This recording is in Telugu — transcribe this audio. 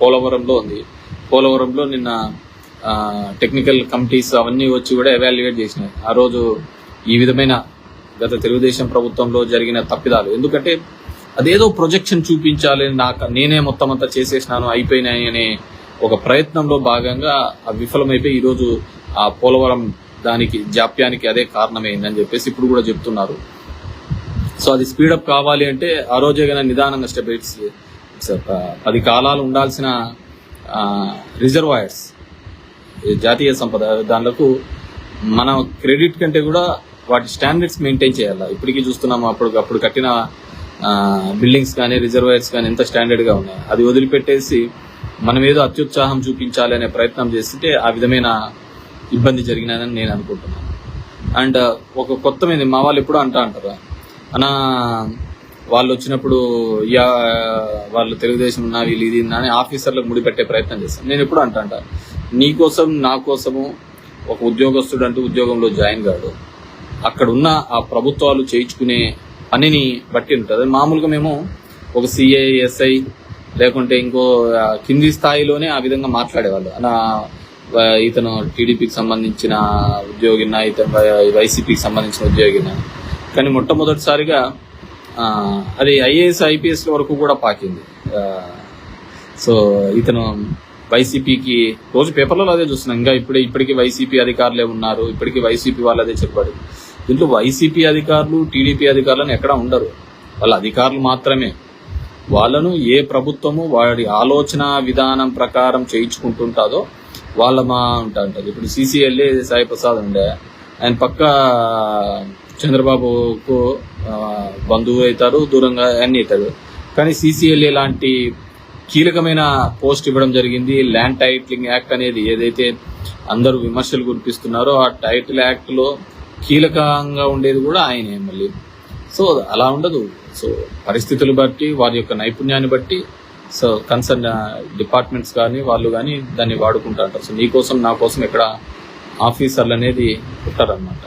పోలవరంలో ఉంది. పోలవరంలో నిన్న టెక్నికల్ కమిటీస్ అవన్నీ వచ్చి కూడా ఎవాల్యుయేట్ చేసినాయి. ఆ రోజు ఈ విధమైన గత తెలుగుదేశం ప్రభుత్వంలో జరిగిన తప్పిదాలు. ఎందుకంటే అదేదో ప్రొజెక్షన్ చూపించాలి నాకు నేనే మొత్తం అంతా చేసేసినాను అయిపోయినాయి అనే ఒక ప్రయత్నంలో భాగంగా విఫలమైపోయి ఈరోజు ఆ పోలవరం దానికి జాప్యానికి అదే కారణమైందని చెప్పేసి ఇప్పుడు కూడా చెప్తున్నారు. సో అది స్పీడప్ కావాలి అంటే ఆ రోజే కన్నా నిదానంగా స్టెప్ Uh, పది కాలాలు ఉండాల్సిన రిజర్వాయర్స్ జాతీయ సంపద దానిలకు మన క్రెడిట్ కంటే కూడా వాటి స్టాండర్డ్స్ మెయింటైన్ చేయాలి. ఇప్పటికీ చూస్తున్నాము అప్పుడు అప్పుడు కట్టిన బిల్డింగ్స్ కానీ రిజర్వాయర్స్ కానీ ఎంత స్టాండర్డ్గా ఉన్నాయి. అది వదిలిపెట్టేసి మనం ఏదో అత్యుత్సాహం చూపించాలి అనే ప్రయత్నం చేస్తే ఆ విధమైన ఇబ్బంది జరిగినదని నేను అనుకుంటున్నాను. అండ్ ఒక కొత్త మీద మా వాళ్ళు ఎప్పుడూ అంటా అంటారు. అన్న వాళ్ళు వచ్చినప్పుడు యా వాళ్ళు తెలుగుదేశం ఉన్నా వీళ్ళు ఇది అని ఆఫీసర్లకు ముడిపెట్టే ప్రయత్నం చేస్తాను. నేను ఎప్పుడు అంటా అంట నీ కోసం నా కోసము ఒక ఉద్యోగస్తుడు అంటూ ఉద్యోగంలో జాయిన్ కాడు. అక్కడ ఉన్న ఆ ప్రభుత్వాలు చేయించుకునే పనిని బట్టి ఉంటుంది. మామూలుగా మేము ఒక సిఐ ఎస్ఐ లేకుంటే ఇంకో కింది స్థాయిలోనే ఆ విధంగా మాట్లాడేవాళ్ళు. నా ఇతను టీడీపీకి సంబంధించిన ఉద్యోగిన ఇతను వై- వైసీపీకి సంబంధించిన ఉద్యోగిన కానీ మొట్టమొదటిసారిగా అది ఐఏఎస్ ఐపీఎస్ వరకు కూడా పాకింది. సో ఇతను వైసీపీకి రోజు పేపర్లలో అదే చూస్తున్నాం. ఇంకా ఇప్పుడే ఇప్పటికీ వైసీపీ అధికారులే ఉన్నారు. ఇప్పటికీ వైసీపీ వాళ్ళు అదే చెప్పాడు దీంట్లో వైసీపీ అధికారులు టీడీపీ అధికారులను ఎక్కడా ఉండరు. వాళ్ళ అధికారులు మాత్రమే. వాళ్ళను ఏ ప్రభుత్వము వాడి ఆలోచన విధానం ప్రకారం చేయించుకుంటుంటాదో వాళ్ళ మా ఉంటా ఉంటుంది ఇప్పుడు సిసిఎల్ఏ సాయి ప్రసాద్ ఉండే. ఆయన పక్క చంద్రబాబుకు బంధువు అవుతారు దూరంగా అన్ని అవుతారు కానీ సీసీఎల్ఏ లాంటి కీలకమైన పోస్ట్ ఇవ్వడం జరిగింది. ల్యాండ్ టైటిలింగ్ యాక్ట్ అనేది ఏదైతే అందరూ విమర్శలు కురిపిస్తున్నారో ఆ టైటిల్ యాక్ట్లో కీలకంగా ఉండేది కూడా ఆయనే మళ్ళీ. సో అలా ఉండదు. సో పరిస్థితులు బట్టి వారి యొక్క నైపుణ్యాన్ని బట్టి సో కన్సర్న్ డిపార్ట్మెంట్స్ కానీ వాళ్ళు కానీ దాన్ని వాడుకుంటారు సో నీ కోసం నా కోసం ఇక్కడ ఆఫీసర్లు అనేది ఉంటారనమాట